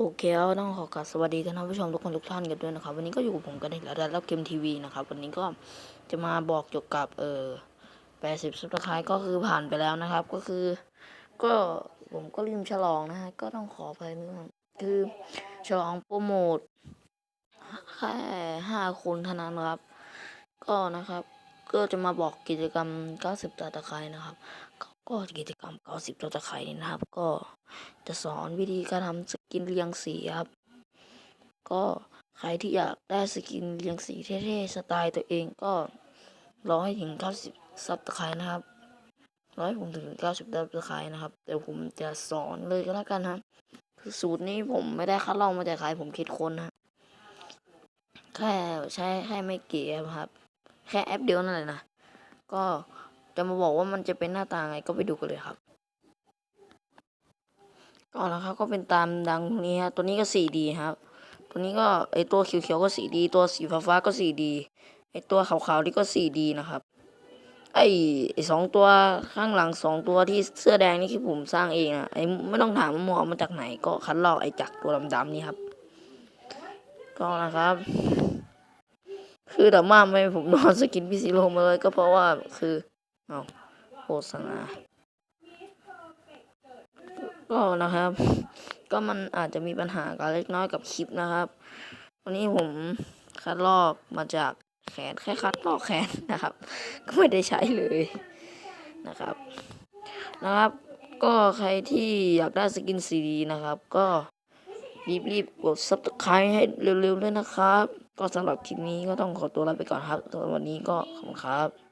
โอเคแล้วต้องขอกราบสวัสดีท่านผู้ชมทุกคนทุกท่านกันด้วยนะครับ วันนี้ก็อยู่กับผมกันอีกแล้วแล้วเกมทีวีนะครับ วันนี้ก็จะมาบอกเกี่ยวกับเออแปดสิบซับสไคร์ก็คือผ่านไปแล้วนะครับ ก็คือ ก็ผมก็ลืมฉลองนะฮะก็ต้องขออภัยนิดนึงคือฉลองโปรโมทแค่ห้าคนเท่านั้นครับ ก็นะครับ ก็จะมาบอกกิจกรรม 90ซับสไครต์นะครับ ก็กิจกรรม 90ซับสไครต์นี่นะครับ ก็ จะสอนวิธีการทำสกินเรียงสีครับ ก็ใครที่อยากได้สกินเรียงสีเท่ๆสไตล์ตัวเองก็รอให้ถึง 90 ซับสไครต์นะครับร้อให้ผมถึง 90 ซับสไครต์นะครับ แต่ผมจะสอนเลยก็แล้วกันนะคือสูตรนี้ผมไม่ได้คัดลอกมาจากใครผมคิดค้นนะแค่ใช้แค่ไม่กี่แอปครับ แค่แอปเดียวนั่นแหละนะ ก็จะมาบอกว่ามันจะเป็นหน้าตาไงก็ไปดูกันเลยครับ ก่อนนะครับก็เป็นตามดังนี้ฮะตัวนี้ก็สีดีครับ ตัวนี้ก็ไอตัวเขียวๆก็สีดีตัวสีฟ้าๆก็สีดีไอตัวขาวๆนี่ก็สีดีนะครับไอไอสองตัวข้างหลังสองตัวที่เสื้อแดงนี่คือผมสร้างเองอะไอไม่ต้องถามว่าหมอมาจากไหนก็คัดลอกไอจากตัวดำๆนี่ครับ ก็นะครับ คือแต่มาไม่ผมนอนสกินพิซิโลมาเลยก็เพราะว่าคือเอาโฆษณา ก็นะครับ ก็มันอาจจะมีปัญหากันเล็กน้อยกับคลิปนะครับ วันนี้ผมคัดลอกมาจากแขนแค่คัดลอกแขนนะครับ ก็ไม่ได้ใช้เลยนะครับ นะครับ ก็ใครที่อยากได้สกินซีดีนะครับ ก็รีบๆกด subscribe ให้เร็วๆด้วยนะครับ ก็สำหรับคลิปนี้ก็ต้องขอตัวลาไปก่อนครับสำหรับวันนี้ก็ขอบคุณครับ